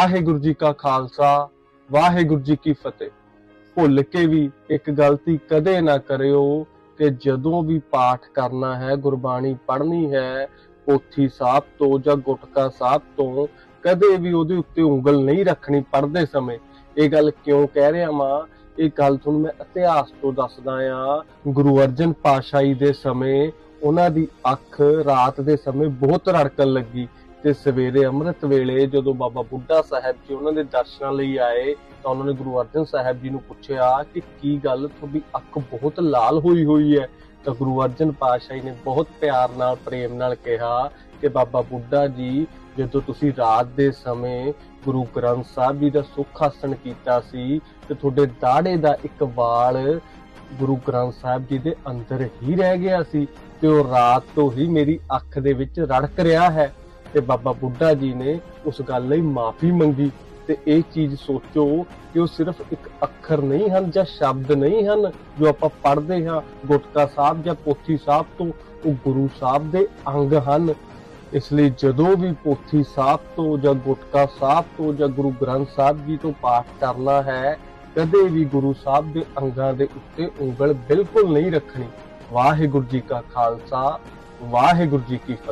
ਵਾਹਿਗੁਰੂ ਜੀ ਕਾ ਖਾਲਸਾ, ਵਾਹਿਗੁਰੂ ਜੀ ਕੀ ਫਤਿਹ। ਭੁੱਲ ਕੇ ਵੀ ਇੱਕ ਗਲਤੀ ਕਦੇ ਨਾ ਕਰਿਓ ਕਿ ਜਦੋਂ ਵੀ ਪਾਠ ਕਰਨਾ ਹੈ, ਗੁਰਬਾਣੀ ਪੜ੍ਹਨੀ ਹੈ, ਪੋਥੀ ਸਾਹਿਬ ਤੋਂ ਜਾਂ ਗੁਟਕਾ ਸਾਹਿਬ ਤੋਂ, ਕਦੇ ਵੀ ਉਹਦੇ ਉੱਤੇ ਉਂਗਲ ਨਹੀਂ ਰੱਖਣੀ ਪੜ੍ਹਦੇ ਸਮੇਂ। ਇਹ ਗੱਲ ਕਿਉਂ ਕਹਿ ਰਿਹਾ ਮਾਂ ਇਹ ਗੱਲ ਤੁਹਾਨੂੰ ਮੈਂ ਇਤਿਹਾਸ ਤੋਂ ਦੱਸਦਾ ਆ ਗੁਰੂ ਅਰਜਨ ਪਾਤਸ਼ਾਹੀ ਦੇ ਸਮੇਂ, ਉਹਨਾਂ ਦੀ ਅੱਖ ਰਾਤ ਦੇ ਸਮੇਂ ਬਹੁਤ ਰੜਕਣ ਲੱਗੀ। ਤੇ ਸਵੇਰੇ ਅੰਮ੍ਰਿਤ ਵੇਲੇ ਜਦੋਂ ਬਾਬਾ ਬੁੱਢਾ ਸਾਹਿਬ ਜੀ ਉਹਨਾਂ ਦੇ ਦਰਸ਼ਨਾਂ ਲਈ ਆਏ, ਤਾਂ ਉਹਨਾਂ ਨੇ ਗੁਰੂ ਅਰਜਨ ਸਾਹਿਬ ਜੀ ਨੂੰ ਪੁੱਛਿਆ ਕਿ ਕੀ ਗੱਲ ਤੁਹਾਡੀ ਅੱਖ ਬਹੁਤ ਲਾਲ ਹੋਈ ਹੋਈ ਹੈ? ਤਾਂ ਗੁਰੂ ਅਰਜਨ ਪਾਤਸ਼ਾਹੀ ਨੇ ਬਹੁਤ ਪਿਆਰ ਨਾਲ, ਪ੍ਰੇਮ ਨਾਲ ਕਿਹਾ ਕਿ ਬਾਬਾ ਬੁੱਢਾ ਜੀ, ਜਦੋਂ ਤੁਸੀਂ ਰਾਤ ਦੇ ਸਮੇਂ ਗੁਰੂ ਗ੍ਰੰਥ ਸਾਹਿਬ ਜੀ ਦਾ ਸੁੱਖ ਆਸਣ ਕੀਤਾ ਸੀ, ਤੇ ਤੁਹਾਡੇ ਦਾੜੇ ਦਾ ਇੱਕ ਵਾਲ ਗੁਰੂ ਗ੍ਰੰਥ ਸਾਹਿਬ ਜੀ ਦੇ ਅੰਦਰ ਹੀ ਰਹਿ ਗਿਆ ਸੀ, ਤੇ ਉਹ ਰਾਤ ਤੋਂ ਹੀ ਮੇਰੀ ਅੱਖ ਦੇ ਵਿੱਚ ਰੜਕ ਰਿਹਾ ਹੈ। ਤੇ ਬਾਬਾ ਬੁੱਢਾ ਜੀ ਨੇ ਉਸ ਗੱਲ ਲਈ ਮਾਫੀ ਮੰਗੀ ਤੇ ਇਹ ਚੀਜ਼ ਸੋਚੋ ਕਿ ਉਹ ਸਿਰਫ ਇੱਕ ਅੱਖਰ ਨਹੀਂ ਹਨ ਜਾਂ ਸ਼ਬਦ ਨਹੀਂ ਹਨ ਜੋ ਆਪਾਂ ਪੜ੍ਹਦੇ ਹਾਂ, ਗੁਟਕਾ ਸਾਹਿਬ ਜਾਂ ਪੋਥੀ ਸਾਹਿਬ ਤੋਂ, ਉਹ ਗੁਰੂ ਸਾਹਿਬ ਦੇ ਅੰਗ ਹਨ। ਇਸ ਲਈ ਜਦੋਂ ਵੀ ਪੋਥੀ ਸਾਹਿਬ ਤੋਂ ਜਾਂ ਗੁਟਕਾ ਸਾਹਿਬ ਤੋਂ ਜਾਂ ਗੁਰੂ ਗ੍ਰੰਥ ਸਾਹਿਬ ਜੀ ਤੋਂ ਪਾਠ ਕਰਨਾ ਹੈ, ਕਦੇ ਵੀ ਗੁਰੂ ਸਾਹਿਬ ਦੇ ਅੰਗਾਂ ਦੇ ਉੱਤੇ ਉਂਗਲ ਬਿਲਕੁਲ ਨਹੀਂ ਰੱਖਣੀ। ਵਾਹਿਗੁਰੂ ਜੀ ਕਾ ਖਾਲਸਾ, ਵਾਹਿਗੁਰੂ ਜੀ ਕੀ ਫਤਿਹ।